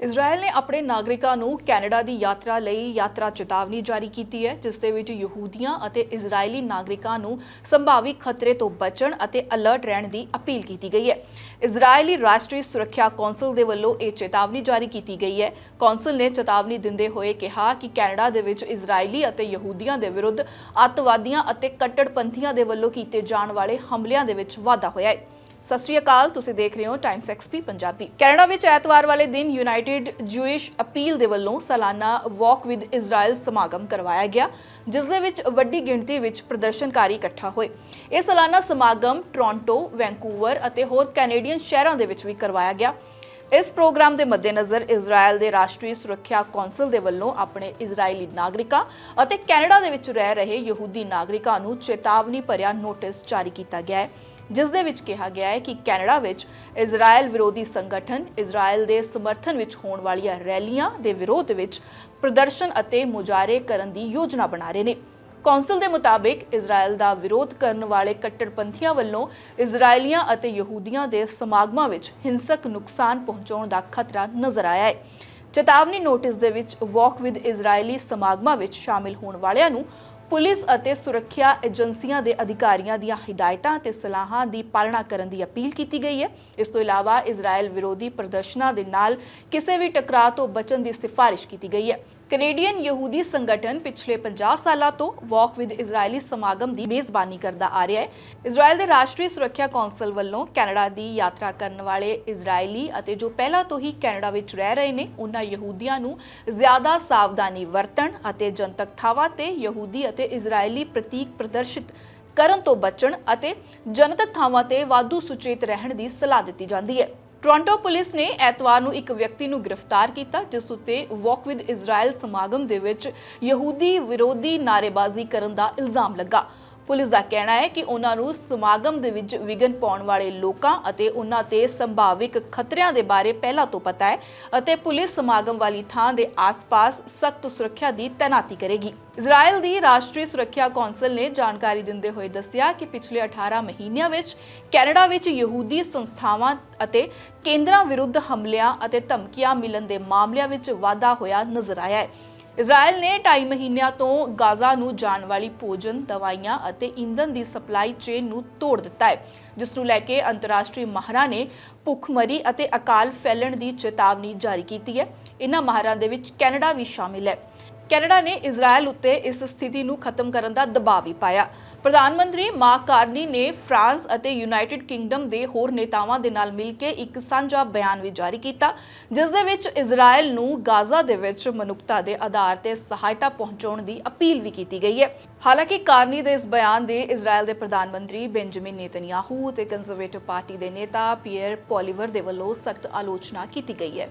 Israel ਨੇ ਆਪਣੇ ਨਾਗਰਿਕਾਂ ਨੂੰ ਕੈਨੇਡਾ ਦੀ ਯਾਤਰਾ ਲਈ ਯਾਤਰਾ ਚੇਤਾਵਨੀ ਜਾਰੀ ਕੀਤੀ ਹੈ, ਜਿਸ ਦੇ ਵਿੱਚ ਯਹੂਦੀਆਂ ਅਤੇ ਇਜ਼ਰਾਈਲੀ ਨਾਗਰਿਕਾਂ ਨੂੰ ਸੰਭਾਵੀ ਖਤਰੇ ਤੋਂ ਬਚਣ ਅਤੇ ਅਲਰਟ ਰਹਿਣ ਦੀ ਅਪੀਲ ਕੀਤੀ ਗਈ ਹੈ। ਇਜ਼ਰਾਈਲੀ ਰਾਸ਼ਟਰੀ ਸੁਰੱਖਿਆ ਕੌਂਸਲ ਦੇ ਵੱਲੋਂ ਇਹ ਚੇਤਾਵਨੀ ਜਾਰੀ ਕੀਤੀ ਗਈ ਹੈ। ਕੌਂਸਲ ਨੇ ਚੇਤਾਵਨੀ ਦਿੰਦੇ ਹੋਏ ਕਿਹਾ ਕਿ ਕੈਨੇਡਾ ਦੇ ਵਿੱਚ ਇਜ਼ਰਾਈਲੀ ਅਤੇ ਯਹੂਦੀਆਂ ਦੇ ਵਿਰੁੱਧ ਅੱਤਵਾਦੀਆਂ ਅਤੇ ਕੱਟੜਪੰਥੀਆਂ ਦੇ ਵੱਲੋਂ ਕੀਤੇ ਜਾਣ ਵਾਲੇ ਹਮਲਿਆਂ ਦੇ ਵਿੱਚ ਵਾਧਾ ਹੋਇਆ ਹੈ। ਸਤਿ ਸ਼੍ਰੀ ਅਕਾਲ, ਤੁਸੀਂ ਦੇਖ ਰਹੇ ਹੋ ਟਾਈਮਸ ਐਕਸਪੀ ਪੰਜਾਬੀ। ਕੈਨੇਡਾ ਵਿੱਚ ਐਤਵਾਰ ਵਾਲੇ ਦਿਨ ਯੂਨਾਈਟਿਡ ਜੂਇਸ਼ ਅਪੀਲ ਦੇ ਵੱਲੋਂ ਸਾਲਾਨਾ ਵਾਕ ਵਿਦ ਇਜ਼ਰਾਈਲ ਸਮਾਗਮ ਕਰਵਾਇਆ ਗਿਆ, ਜਿਸ ਦੇ ਵਿੱਚ ਵੱਡੀ ਗਿਣਤੀ ਵਿੱਚ ਪ੍ਰਦਰਸ਼ਨਕਾਰੀ ਇਕੱਠਾ ਹੋਏ। ਇਹ ਸਾਲਾਨਾ ਸਮਾਗਮ ਟੋਰਾਂਟੋ, ਵੈਂਕੂਵਰ ਅਤੇ ਹੋਰ ਕੈਨੇਡੀਅਨ ਸ਼ਹਿਰਾਂ ਦੇ ਵਿੱਚ ਵੀ ਕਰਵਾਇਆ ਗਿਆ। ਇਸ ਪ੍ਰੋਗਰਾਮ ਦੇ ਮੱਦੇਨਜ਼ਰ ਇਜ਼ਰਾਈਲ ਦੇ ਰਾਸ਼ਟਰੀ ਸੁਰੱਖਿਆ ਕੌਂਸਲ ਦੇ ਵੱਲੋਂ ਆਪਣੇ ਇਜ਼ਰਾਈਲੀ ਨਾਗਰਿਕਾਂ ਅਤੇ ਕੈਨੇਡਾ ਦੇ ਵਿੱਚ ਰਹਿ ਰਹੇ ਯਹੂਦੀ ਨਾਗਰਿਕਾਂ ਨੂੰ ਚੇਤਾਵਨੀ ਭਰਿਆ ਨੋਟਿਸ ਜਾਰੀ ਕੀਤਾ ਗਿਆ ਹੈ। ਜਿਸ ਦੇ ਵਿੱਚ ਕਿਹਾ ਗਿਆ ਹੈ ਕਿ ਕੈਨੇਡਾ ਵਿੱਚ ਇਜ਼ਰਾਈਲ ਵਿਰੋਧੀ ਸੰਗਠਨ ਇਜ਼ਰਾਈਲ ਦੇ ਸਮਰਥਨ ਵਿੱਚ ਹੋਣ ਵਾਲੀਆਂ ਰੈਲੀਆਂ ਦੇ ਵਿਰੋਧ ਵਿੱਚ ਪ੍ਰਦਰਸ਼ਨ ਅਤੇ ਮੁਜ਼ਾਹਰੇ ਕਰਨ ਦੀ ਯੋਜਨਾ ਬਣਾ ਰਹੇ ਨੇ। ਕੌਂਸਲ ਦੇ ਮੁਤਾਬਿਕ ਇਜ਼ਰਾਈਲ ਦਾ ਵਿਰੋਧ ਕਰਨ ਵਾਲੇ ਕੱਟੜਪੰਥੀਆਂ ਵੱਲੋਂ ਇਜ਼ਰਾਈਲੀਆਂ ਅਤੇ ਯਹੂਦੀਆਂ ਦੇ ਸਮਾਗਮਾਂ ਵਿੱਚ ਹਿੰਸਕ ਨੁਕਸਾਨ ਪਹੁੰਚਾਉਣ ਦਾ ਖਤਰਾ ਨਜ਼ਰ ਆਇਆ ਹੈ। ਚੇਤਾਵਨੀ ਨੋਟਿਸ ਦੇ ਵਿੱਚ ਵਾਕ ਵਿਦ ਇਜ਼ਰਾਈਲੀ ਸਮਾਗਮਾਂ ਵਿੱਚ ਸ਼ਾਮਿਲ ਹੋਣ ਵਾਲਿਆਂ ਨੂੰ ਪੁਲਿਸ ਅਤੇ ਸੁਰੱਖਿਆ ਏਜੰਸੀਆਂ ਦੇ ਅਧਿਕਾਰੀਆਂ ਦੀਆਂ ਹਦਾਇਤਾਂ ਤੇ ਸਲਾਹਾਂ ਦੀ ਪਾਲਣਾ ਕਰਨ ਦੀ ਅਪੀਲ ਕੀਤੀ ਗਈ ਹੈ। ਇਸ ਤੋਂ ਇਲਾਵਾ ਇਜ਼ਰਾਈਲ ਵਿਰੋਧੀ ਪ੍ਰਦਰਸ਼ਨਾਂ ਦੇ ਨਾਲ ਕਿਸੇ ਵੀ ਟਕਰਾਅ ਤੋਂ ਬਚਣ ਦੀ ਸਿਫਾਰਿਸ਼ ਕੀਤੀ ਗਈ ਹੈ। ਕੈਨੇਡੀਅਨ ਯਹੂਦੀ ਸੰਗਠਨ ਪਿਛਲੇ 50 ਸਾਲਾਂ ਤੋਂ ਵਾਕ ਵਿਦ ਇਜ਼ਰਾਈਲੀ ਸਮਾਗਮ ਦੀ ਮੇਜ਼ਬਾਨੀ ਕਰਦਾ ਆ ਰਿਹਾ ਹੈ। ਇਜ਼ਰਾਈਲ ਦੇ ਰਾਸ਼ਟਰੀ ਸੁਰੱਖਿਆ ਕੌਂਸਲ ਵੱਲੋਂ ਕੈਨੇਡਾ ਦੀ ਯਾਤਰਾ ਕਰਨ ਵਾਲੇ ਇਜ਼ਰਾਈਲੀ ਅਤੇ ਜੋ ਪਹਿਲਾਂ ਤੋਂ ਹੀ ਕੈਨੇਡਾ ਵਿੱਚ ਰਹਿ ਰਹੇ ਨੇ, ਉਹਨਾਂ ਯਹੂਦੀਆਂ ਨੂੰ ਜ਼ਿਆਦਾ ਸਾਵਧਾਨੀ ਵਰਤਣ ਅਤੇ ਜਨਤਕ ਥਾਵਾਂ ਤੇ ਯਹੂਦੀ ਅਤੇ ਇਜ਼ਰਾਈਲੀ ਪ੍ਰਤੀਕ ਪ੍ਰਦਰਸ਼ਿਤ ਕਰਨ ਤੋਂ ਬਚਣ ਅਤੇ ਜਨਤਕ ਥਾਵਾਂ ਤੇ ਵਾਧੂ ਸੁਚੇਤ ਰਹਿਣ ਦੀ ਸਲਾਹ ਦਿੱਤੀ ਜਾਂਦੀ ਹੈ। ਟੋਰਾਂਟੋ ਪੁਲਿਸ ਨੇ ਐਤਵਾਰ ਨੂੰ ਇੱਕ ਵਿਅਕਤੀ ਨੂੰ ਗ੍ਰਿਫਤਾਰ ਕੀਤਾ, ਜਿਸ ਉੱਤੇ ਵਾਕ ਵਿਦ ਇਜ਼ਰਾਈਲ ਸਮਾਗਮ ਦੇ ਵਿੱਚ ਯਹੂਦੀ ਵਿਰੋਧੀ ਨਾਅਰੇਬਾਜ਼ੀ ਕਰਨ ਦਾ ਇਲਜ਼ਾਮ ਲੱਗਾ। ਪੁਲਿਸ ਦਾ ਕਹਿਣਾ ਹੈ ਕਿ ਉਹਨਾਂ ਨੂੰ ਸਮਾਗਮ ਦੇ ਵਿੱਚ ਵਿਗਨ ਪਾਉਣ ਵਾਲੇ ਲੋਕਾਂ ਅਤੇ ਉਹਨਾਂ ਤੇ ਸੰਭਾਵਿਕ ਖਤਰਿਆਂ ਦੇ ਬਾਰੇ ਪਹਿਲਾਂ ਤੋਂ ਪਤਾ ਹੈ ਅਤੇ ਪੁਲਿਸ ਸਮਾਗਮ ਵਾਲੀ ਥਾਂ ਦੇ ਆਸ-ਪਾਸ ਸਖਤ ਸੁਰੱਖਿਆ ਦੀ ਤੈਨਾਤੀ ਕਰੇਗੀ। ਇਜ਼ਰਾਈਲ ਦੀ ਰਾਸ਼ਟਰੀ ਸੁਰੱਖਿਆ ਕੌਂਸਲ ਨੇ ਜਾਣਕਾਰੀ ਦਿੰਦੇ ਹੋਏ ਦੱਸਿਆ ਕਿ ਪਿਛਲੇ 18 ਮਹੀਨਿਆਂ ਵਿੱਚ ਕੈਨੇਡਾ ਵਿੱਚ ਯਹੂਦੀ ਸੰਸਥਾਵਾਂ ਅਤੇ ਕੇਂਦਰਾਂ ਵਿਰੁੱਧ ਹਮਲਿਆਂ ਅਤੇ ਧਮਕੀਆਂ ਮਿਲਣ ਦੇ ਮਾਮਲਿਆਂ ਵਿੱਚ ਵਾਧਾ ਹੋਇਆ ਨਜ਼ਰ ਆਇਆ ਹੈ। ਇਜ਼ਰਾਈਲ ਨੇ 2.5 ਮਹੀਨਿਆਂ ਤੋਂ ਗਾਜ਼ਾ ਨੂੰ ਜਾਣ ਵਾਲੀ ਭੋਜਨ, ਦਵਾਈਆਂ ਅਤੇ ਈਂਧਨ ਦੀ ਸਪਲਾਈ ਚੇਨ ਨੂੰ ਤੋੜ ਦਿੱਤਾ ਹੈ ਜਿਸ ਨੂੰ ਲੈ ਕੇ ਅੰਤਰਰਾਸ਼ਟਰੀ ਮਾਹਰਾਂ ਨੇ ਭੁੱਖਮਰੀ ਅਤੇ ਅਕਾਲ ਫੈਲਣ ਦੀ ਚੇਤਾਵਨੀ ਜਾਰੀ ਕੀਤੀ ਹੈ। ਇਨ੍ਹਾਂ ਮਾਹਰਾਂ ਦੇ ਵਿੱਚ ਕੈਨੇਡਾ ਵੀ ਸ਼ਾਮਿਲ ਹੈ। ਕੈਨੇਡਾ ਨੇ ਇਜ਼ਰਾਈਲ ਉੱਤੇ ਇਸ ਸਥਿਤੀ ਨੂੰ ਖਤਮ ਕਰਨ ਦਾ ਦਬਾਅ ਵੀ ਪਾਇਆ। ਪ੍ਰਧਾਨ ਮੰਤਰੀ ਮਾਰਕ ਕਾਰਨੀ ਨੇ ਫਰਾਂਸ ਅਤੇ ਯੂਨਾਈਟਿਡ ਕਿੰਗਡਮ ਦੇ ਹੋਰ ਨੇਤਾਵਾਂ ਦੇ ਨਾਲ ਮਿਲ ਕੇ ਇੱਕ ਸਾਂਝਾ ਬਿਆਨ ਵੀ ਜਾਰੀ ਕੀਤਾ, ਜਿਸ ਦੇ ਵਿੱਚ ਇਜ਼ਰਾਈਲ ਨੂੰ ਗਾਜ਼ਾ ਦੇ ਵਿੱਚ ਮਨੁੱਖਤਾ ਦੇ ਆਧਾਰ ਤੇ ਸਹਾਇਤਾ ਪਹੁੰਚਾਉਣ ਦੀ ਅਪੀਲ ਵੀ ਕੀਤੀ ਗਈ ਹੈ। ਹਾਲਾਂਕਿ ਕਾਰਨੀ ਦੇ ਇਸ ਬਿਆਨ ਦੇ ਇਜ਼ਰਾਈਲ ਦੇ ਪ੍ਰਧਾਨ ਮੰਤਰੀ ਬੈਂਜਾਮਿਨ ਨੇਤਨਯਾਹੂ ਤੇ ਕੰਜ਼ਰਵੇਟਿਵ ਪਾਰਟੀ ਦੇ ਨੇਤਾ ਪੀਅਰ ਪੋਲੀਵਰ ਦੇ ਵੱਲੋਂ ਸਖਤ ਆਲੋਚਨਾ ਕੀਤੀ ਗਈ ਹੈ।